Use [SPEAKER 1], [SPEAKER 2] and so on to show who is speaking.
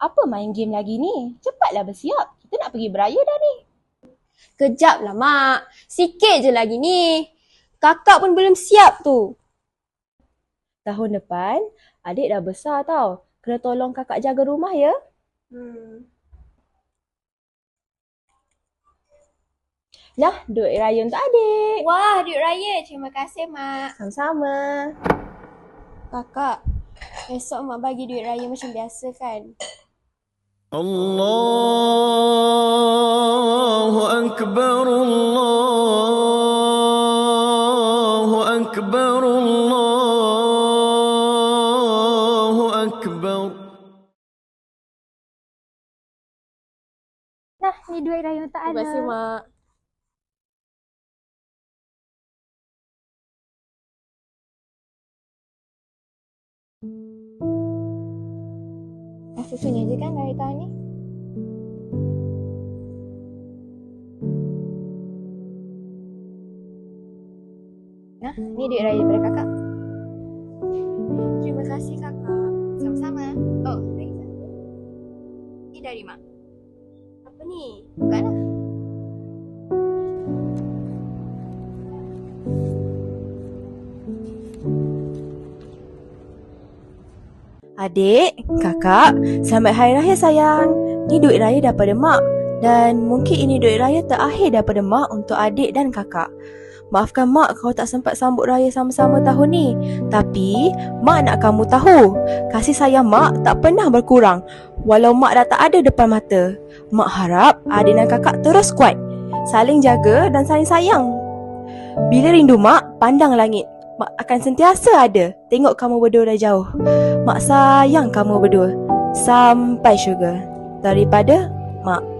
[SPEAKER 1] Apa main game lagi ni? Cepatlah bersiap. Kita nak pergi beraya dah ni.
[SPEAKER 2] Kejap lah, Mak. Sikit je lagi ni. Kakak pun belum siap tu.
[SPEAKER 1] Tahun depan, adik dah besar tau. Kena tolong kakak jaga rumah ya.
[SPEAKER 2] Hmm.
[SPEAKER 1] Nah, duit raya untuk adik.
[SPEAKER 2] Wah, duit raya. Terima kasih, Mak.
[SPEAKER 1] Sama-sama.
[SPEAKER 2] Kakak, esok Mak bagi duit raya macam biasa kan?
[SPEAKER 3] الله أكبر الله أكبر الله أكبر
[SPEAKER 4] Nah, ini dua Irayun tak
[SPEAKER 2] ada.
[SPEAKER 4] Terima
[SPEAKER 2] kasih, Mak. thank you susunya je kan dari tahun ni? Nah, ni duit raya daripada kakak. Terima kasih kakak. Sama-sama. Oh, lagi satu. Ni dari mak. Apa ni? Bukanlah.
[SPEAKER 1] Adik, kakak, selamat hari raya sayang. Ni duit raya daripada mak. Dan mungkin ini duit raya terakhir daripada mak untuk adik dan kakak. Maafkan mak kalau tak sempat sambut raya sama-sama tahun ni. Tapi, mak nak kamu tahu, kasih sayang mak tak pernah berkurang. Walau mak dah tak ada depan mata. Mak harap adik dan kakak terus kuat. Saling jaga dan saling sayang. Bila rindu mak, pandang langit. Mak akan sentiasa ada. Tengok kamu berdua dah jauh. Mak sayang kamu berdua. Sampai syurga. Daripada Mak.